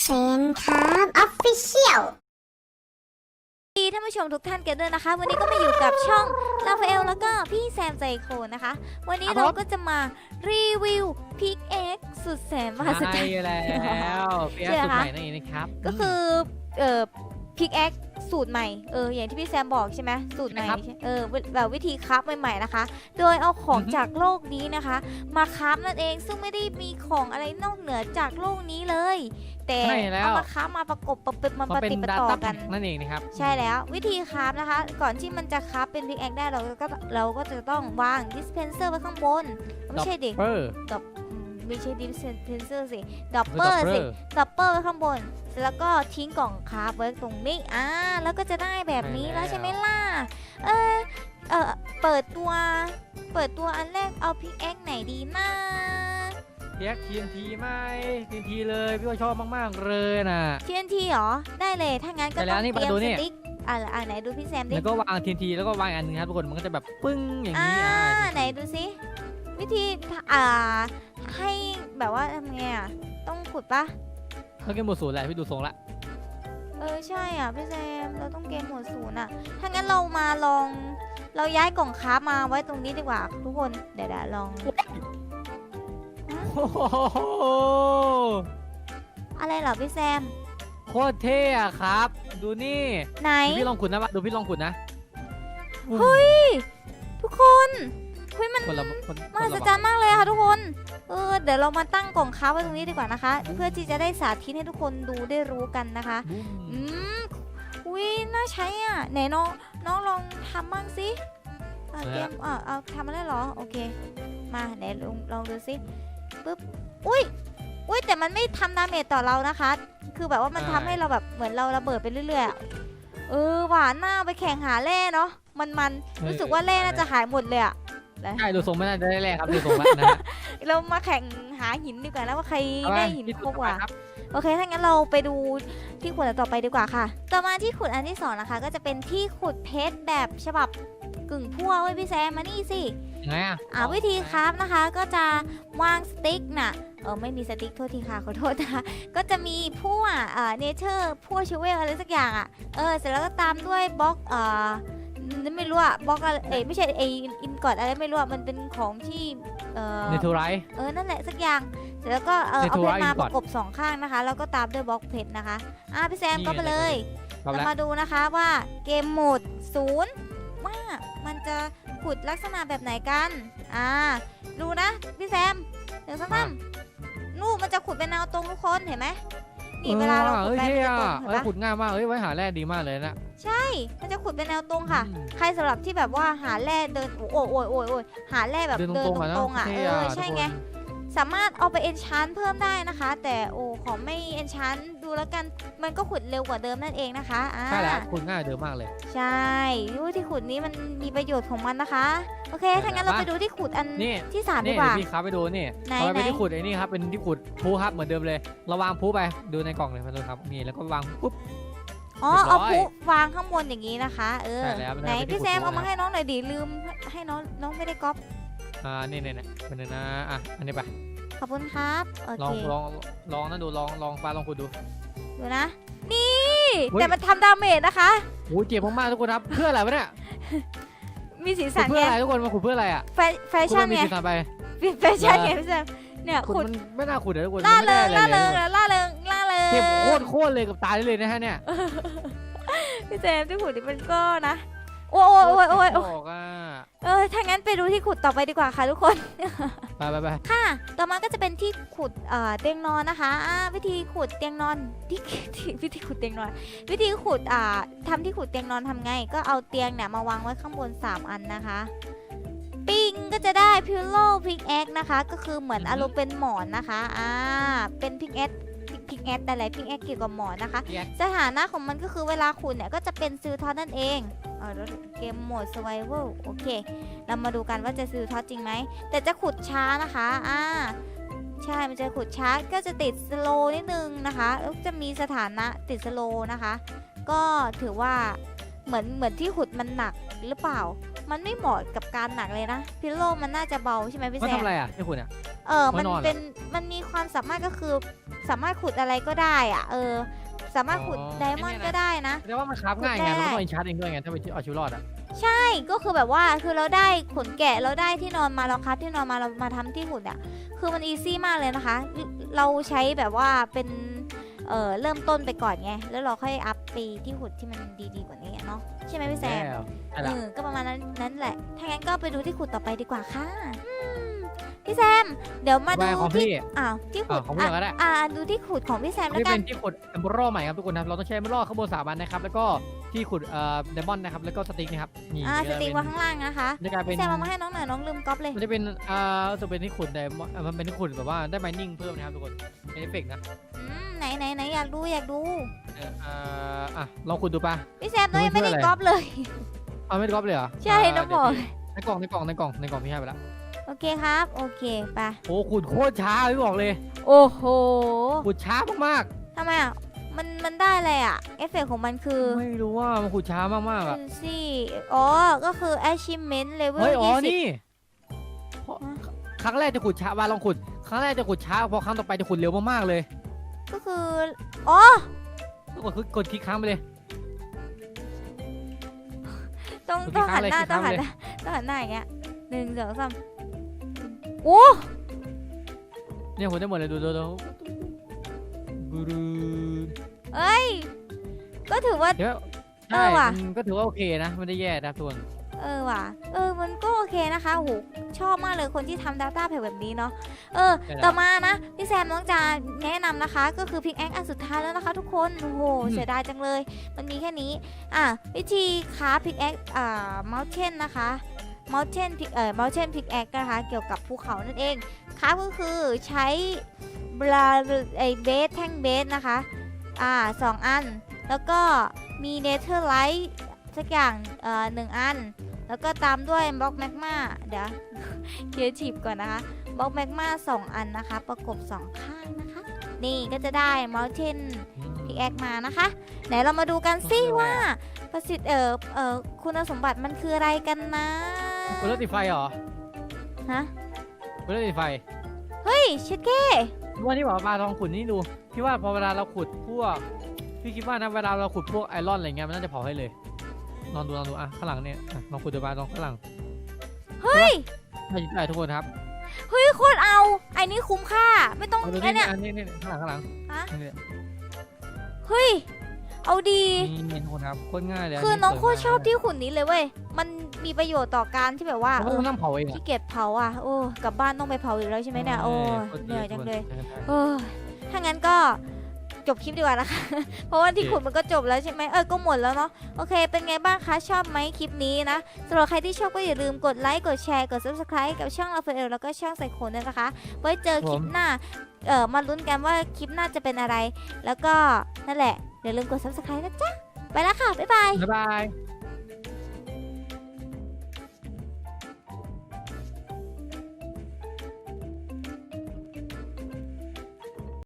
เซนครับออฟฟิเชียลดีท่านผู้ชมทุกท่านกันด้วยนะคะ วันนี้ก็มาอยู่กับช่องลาฟาเอลแล้วก็พี่แซมใจโคนะคะ วันนี้ครับเราผมก็จะมารีวิวพิกเอ็กสุดแสนมหัศจรรใช่ย์แล้วเปียเชื่อสุดคะใหม่นั่นเองนะครับ ก็คือเอ่อพิกเอ็ก สูตรใหม่เอออย่างที่พี่แซมบอกใช่ไหมสูตรใหม่ครับเออแบบวิธีคราฟใหม่ๆนะคะ โดยเอาของอือฮึ จากโลกนี้นะคะ มาคราฟนั่นเองซึ่งไม่ได้มีของอะไรนอกเหนือจากโลกนี้เลย แต่ใช่แล้ว เอามาคราฟมาประกบประปบมามันปเป็นฏิปดาต่อต้ากัน นั่นเองนะครับ ใช่แล้ววิธีคราฟนะคะ ก่อนที่มันจะคราฟเป็นพิกแอคได้เราก็เราก็จะต้องวางดิสเพนเซอร์ไว้ข้างบน ไม่ใช่ดิเปอร์ดอปอืม ไม่ใช่ดิสเพนเซอร์สิดอปคือเปอดับร์เปอสิร์ดอปเปอร์ไว้ข้างบน แล้วก็ทิ้งกล่องคราฟไว้ตรงนี้อ่าแล้วก็จะได้แบบนี้ใช่แล้วแล้วใช่ไหมล่ะ เออเออเปิดตัว เปิดตัวอันแรกเอาพิกแอคไหนดีนะเปียกทีนทีไหมทีนทีเลยพี่ว่าชอบมากๆเลยน่ะ TNT เหรอได้เลยถ้างั้นก็ใช่แล้ต้อวงนี่เตรียมมาดูสนี่ติ๊กอ่าอ่าไหนดูพี่แซมดิแล้วก็วางทีนทีแล้วก็วางอันนึงครับทุกคนมันก็จะแบบปึ้งอย่างอ่านี้อ่าไหนดูซิวิธีทำอ่า ให้แบบว่าทำไงอะ ต้องขุดปะเขาเกมหมดศูนย์แหละพี่ดูทรงละเออใช่อะพี่แซมเราต้องเกมโหมดศูนย์อะ ถ้างั้นเรามาลอง เราย้ายกล่องค้ามาไว้ตรงนี้ดีกว่า ทุกคนเดี๋ยวๆลอง โอ้โหอะไรเหรอพี่แซม โคตรเท่อะครับ ดูนี่ไหน ดูพี่ลองขุดนะดูพี่ลองขุดนะเฮ้ย ทุกคนเฮ้ยมันคนละคนมหัศจรรย์มากเลยอะค่ะทุกคน เออเดี๋ยวเรามาตั้งกล่องค้าไว้ตรงนี้ดีกว่านะคะ เพื่อที่จะได้สาธิตให้ทุกคนดูได้รู้กันนะคะบุ้มอืมอุ้ยน่าใช้อะไหนน้องน้องลองทำบ้างสิอะเกมอะเอาทำมาได้เหรอโอเค มาไหนลองลองดูสิปึ๊บอุ้ยอุ้ยแต่มันไม่ทำดาเมจต่อเรานะคะ คือแบบว่ามันทำให้เราแบบเหมือนเราระเบิดไปเรื่อยๆอะเออหวานหน้าไปแข่งหาแร่เนาะมันมันๆรู้สึกว่าแร่น่าจะหายหมดเลยอะ ใช่ดูทรงไม่น่าจะได้แรกครับดูทรงละนะฮะเรามาแข่งหาหินดีกว่านะว่าใครเอาไปได้หินพี่ครบกว่า ครับโอเค ถ้างั้นเราไปดูที่ขุดอันต่อไปดีกว่าค่ะ ต่อมาที่ขุดอันที่สองนะคะ ก็จะเป็นที่ขุดเพชรแบบฉบับกึ่งพั่วเว้ยพี่แซมมานี่สิ ยังไงอะอ่าวิธีคราฟนะคะก็จะวางสติ๊กน่ะเออไม่มีสติ๊กโทษทีค่ะขอโทษนะคะก็จะมีพั่วอ่าเนเชอร์พั่วชิเวลอะไรสักอย่างอะเออเสร็จแล้วก็ตามด้วยบล็อกอ่าไม่รู้อะบล็อกอะไรเอ้ยไม่ใช่ไออินกอดอะไรไม่รู้อะมันเป็นของที่เออเนทูไร เออนั่นแหละสักอย่างเสร็จแล้วก็เออในเอาตัวเพชรมาอินปก่อนระกบสองข้างนะคะ แล้วก็ตามด้วยบล็อกเพชรนะคะอะพี่แซมนี่ก็ไปเลย ครับเราแล้วมาดูนะคะว่าเกมโหมดศูนย์ว่ามันจะขุดลักษณะแบบไหนกัน อ่า ดูนะ พี่แซม เดี๋ยวสักนั่นนู่นมันจะขุดเป็นแนวตรงทุกคนเห็นไหม นี่เวลาเราขุเอ้ดยไปเท่มันจะตรงเห็นปะอะเอ้ยขุดง่ายมากเอ้ยไว้หาแร่ดีมากเลยนะ ใช่ มันจะขุดเป็นแนวตรงค่ะ อืมใครสำหรับที่แบบว่าหาแร่เดินโอ้ยโอ้ยโอ้ยโอ้ยหาแร่แบบเดินเดินตรงๆอะตนะรงๆอะเท่เอออะใช่ทุกคน ไง สามารถเอาไปเอนชานเพิ่มได้นะคะ แต่โอ้ของไม่เอนชานดูแล้วกันมันก็ขุดเร็วกว่าเดิมนั่นเองนะคะอ่าใช่แล้วขุดง่ายเดิมมากเลย ใช่ดูที่ขุดนี้มันมีประโยชน์ของมันนะคะ โอเคถ้างั้นเรามาไปดูที่ขุดอันนี่ ที่สามดีนี่กว่า เดี๋ยวพี่ครับไปดูนี่ไหนเอาไปเป็นไหน ที่ขุดไอ้นี่ครับเป็นที่ขุดพูครับเหมือนเดิมเลยเราวางพูไปดูในกล่องเลยมาดูครับนี่แล้วก็วางปุ๊บ อ๋อเรียบร้เอาอยผู้วางข้างบนอย่างนี้นะคะ เออใช่แล้วไม่ไหนได้เป็นที่พี่แซมขุดเอามานะ ให้น้องหน่อยดิลืมให้น้องน้องไม่ได้ก๊อป อ่านี่นี่นี่เป็นไงนะอะอันนี้ไปขอบคุณครับโอลองเคลองลองนะดูลองลองปลาลองขุดดู ดูนะ นี่ เฮ้ย แต่มันทำดาเมจนะคะ โอ้ยเจ็บมากๆทุกคนครับ เพื่ออะไรวะเนี่ยมีสีขุสัดนเพื่อไงอะไรทุกคนมาขุดเพื่ออะไรอะแฟแฟขุดชั่นมันมีไงสีสันไปแฟชั่นไงพี่แซมเนี่ยขุดขุดมันไม่น่าขุดเลยทุกคนล่ามันเริไม่งได้ล่าอะไรเริเลยงล่าเริงล่าเริงเจ็บโคตรโคตรเลยกับตายเลยนะฮะเนี่ยพี่แซมที่ขุดนี่มันก็นะ โอ้ยโอ้ยโอ้ยโอ้ยโคตรบอกอะเออถ้างั้นไปดูที่ขุดต่อไปดีกว่าค่ะทุกคน ไปไปไปค่ะ ต่อมาก็จะเป็นที่ขุดเอ่อเตียงนอนนะคะอ่าวิธีขุดเตียงนอนที่ที่วิธีขุดเตียงนอน วิธีขุดอ่าทำที่ขุดเตียงนอนทำไง ก็เอาเตียงเนี่ยมาวางไว้ข้างบน 3 อันนะคะ ปิงก็จะได้พิลโลพิกแอคนะคะ ก็คือเหมือนอารมณ์เป็นหมอนนะคะอ่าเป็นพิกแอคพิกแอคอะไรพิกแอคเกี่ยวกับหมอนนะคะพี่แอ๊กสถานะของมันก็คือเวลาขุดเนี่ยก็จะเป็นซิลทอสนั่นเอง เออแล้วเกมโหมด survival โอเค เรามาดูกันว่าจะซิลทอสจริงไหม แต่จะขุดช้านะคะ อ่า ใช่ มันจะขุดช้า ก็จะติดสโลนิดนึงนะคะแล้วจะมีสถานะติดสโลนะคะ ก็ถือว่าเหมือนเหมือนที่ขุดมันหนักหรือเปล่า มันไม่เหมาะกับการหนักเลยนะ พิลโลมันน่าจะเบาใช่ไหมพี่มันแซทำมอะไรอะที่คุณอะ เออ มันไว้นอนเหรอเป็น มันมีความสามารถก็คือสามารถขุดอะไรก็ได้อะเออ สามารถขุดอ๋อ ไดมอนด์ก็ได้นะ แต่ว่ามันคราฟง่ายไงได้เราต้องอินชาร์จเองด้วยไงถ้าไปเอาชีวิตรอดอะใช่ก็คือแบบว่าคือเราได้ขนแกะเราได้ที่นอนมาเราครับที่นอนมาเรามาทำที่ขุดอะคือมันอีซี่มากเลยนะคะ เราใช้แบบว่าเป็นเอ่อเริ่มต้นไปก่อนไงแล้วเราค่อยอัพปีที่ขุดที่มันดีๆกว่านี้อะเนาะใช่ไหมพี่แซมแล้วใช่เอละอก็ประมาณนั้นนั่นแหละ ถ้างั้นก็ไปดูที่ขุดต่อไปดีกว่าค่ะอืม พี่แซม เดี๋ยวมาแบดูรนด์ของที่พี่อ้าวที่ขุอ่าดของพี่ก็ได้อ่าดูที่ขุดของพี่แซมแล้วนี่กัเป็น นที่ขุดเอมเบอร์ใหม่ครับทุกคนนะครับเราต้องใช้เอมเบอร์ข้างบนสามอันนะครับแล้วก็ที่ขุดเอ่อเดมอนนะครับแล้วก็สติ๊กนะครับนี่อ่าสจะติ๊กเป็นไว้ข้างล่างนะคะจะกลายเป็นพี่แซมเอามาให้น้องหน่อยน้องลืมก๊อปเลยมันจะเป็นอ่าจะเป็นที่ขุดไดมอนมันเป็นที่ขุดแบบว่าได้ไมนิ่งเพิ่มนะครับทุกคนเป็นเอฟเฟกต์นะอืมไหนไหนไหนอยากดูอยากดูเอออ่าอะลองขุดดูปะ พี่แซมน้องยังไม่ได้ดูไม่ช่วยอะไรก๊อปเลย เอาไม่ได้ก๊อปเลยเหรอใช่าน้องเดี๋ยวบอกพี่ในกล่องในกล่องในกล่องในกล่องพี่ให้ไปแล้ว โอเคครับ โอเคไปโอ้ขุดโคตรช้าพี่บอกเลยโอ้โหขุดช้ามากทำไมอะมันมันได้อะไรอะเอฟเฟกของมันคือๆไม่รู้ว่ามันขุดช้ามากๆอะคุณซี่อ๋อ ก็คือ achievement level เฮ้ยอ๋อ20 นี่เพราะครั้งแรกจะขุดช้าว่าลองขุด ครั้งแรกจะขุดช้าพอครั้งต่อไปจะขุดเร็วมากๆเลยก็คือ อ๋อ กดกดคลิกค้างไปเลย ต้องคุณต้องพี่หันหน้าค้างต้องเลยหันหน้าต้องหันหน้าอย่างเงี้ยหนึ่งสองสาม โอ้เนี่ยผมได้หมดเลยดูดูดูบูรูเอ้ย ก็ถือว่า เดี๋ยวเอใช่อว่ะ มันก็ถือว่าโอเคนะไม่ได้แย่นะทุกคนเออว่ะ เออ มันก็โอเคนะคะโหชอบมากเลยคนที่ทำ Data แพแบบนี้เนาะ เออใช่แล้วต่อมานะ พี่แซมน้องจะแนะนำนะคะ ก็คือพิกแอคอันสุดท้ายแล้วนะคะทุกคน โอ้โห เสียดายจังเลย มันมีแค่นี้ อะ วิธีค้าพิกแอคอ่าเมาเทนนะคะ เมาเทนพิกเอ่อเมาเทนพิกแอคนะคะเกี่ยวกับภูเขานั่นเองค้าก็คือใช้บลาไอเบสแท่งเบสนะคะอ่าสองอัน แล้วก็มีเนเธอร์ไลท์สักอย่างเอ่อหนึ่งอัน แล้วก็ตามด้วยบล็อกแมกมาเดี๋ยวเคียทีฟก่อนนะคะบล็อกแมกมาสองอันนะคะ ประกบสองข้างนะคะ นี่ก็จะได้ Mountain อืมพิกแอคมานะคะ ไหนเรามาดูกันสิว่าประสิทธิ์เอ่อเอ่อคุณสมบัติมันคืออะไรกันนะ คุณรถติดไฟเหรอฮะ คุณรถติดไฟเฮ้ยเช็ดเก้พี่ว่าที่บอกว่าปลาทองขุดนี่ดูพี่ว่าพอเวลาเราขุดพวก พี่คิดว่านะเวลาเราขุดพวกไอรอนอะไรเงี้ยมันน่าจะเผาให้เลย ลองดูลองดูอะข้างหลังเนี่ยอะลองขุดดูปลาลองข้างหลังเฮ้ย ใช่ใช่ทุกคนครับเฮ้ยโคตรเอา ไอ้นี่คุ้มค่า ไม่ต้องเอาดูไอ้นี่เนี่ย อันนี้นี่ข้างหลังข้างหลังฮะ นี่เฮ้ย เอาดี นี่นี่ทุกคนครับโคตรง่ายเลยคือน้องโคตรชอบที่ที่ขุนนี้เลยเว้ย มันมีประโยชน์ต่อการที่แบบว่าเราเออต้องนั่งเผาเองอะขี้เกียจเผาอะ โอ้กลับบ้านต้องไปเผาอีกแล้วใช่ไหมเนี่ย โอ้เหนื่อยจังเลยเออถ้างั้นก็จบคลิปดีกว่านะคะ เพราะว่าที่ขุดมันก็จบแล้วใช่ไหมเออ ก็หมดแล้วเนาะ โอเค เป็นไงบ้างคะ ชอบไหมคลิปนี้นะสำหรับใครที่ชอบก็อย่าลืมกดไลค์ กดแชร์ กด subscribe กับช่องเราเฟลแล้วก็ช่องใส่คนด้วยนะคะ ไว้เจอคลิปหน้า เออมาลุ้นกันว่าคลิปหน้าจะเป็นอะไร แล้วก็นั่นแหละ อย่าลืมกด subscribe นะจ๊ะ ไปแล้วค่ะ บ๊ายบาย บ๊ายบาย